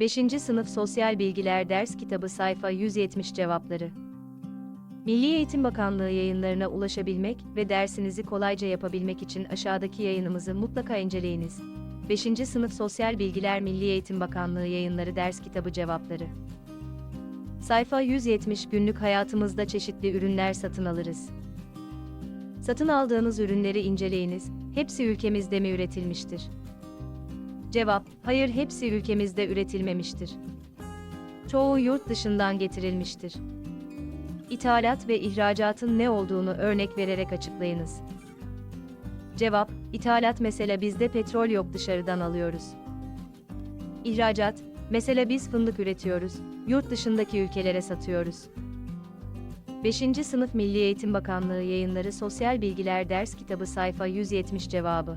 5. Sınıf Sosyal Bilgiler Ders Kitabı Sayfa 170 Cevapları Milli Eğitim Bakanlığı yayınlarına ulaşabilmek ve dersinizi kolayca yapabilmek için aşağıdaki yayınımızı mutlaka inceleyiniz. 5. Sınıf Sosyal Bilgiler Milli Eğitim Bakanlığı Yayınları Ders Kitabı Cevapları Sayfa 170 Günlük hayatımızda çeşitli ürünler satın alırız. Satın aldığınız ürünleri inceleyiniz. Hepsi ülkemizde mi üretilmiştir? Cevap: Hayır, hepsi ülkemizde üretilmemiştir. Çoğu yurt dışından getirilmiştir. İthalat ve ihracatın ne olduğunu örnek vererek açıklayınız. Cevap: İthalat mesela bizde petrol yok dışarıdan alıyoruz. İhracat: Mesela biz fındık üretiyoruz, yurt dışındaki ülkelere satıyoruz. 5. Sınıf Milli Eğitim Bakanlığı Yayınları Sosyal Bilgiler Ders Kitabı Sayfa 170 Cevabı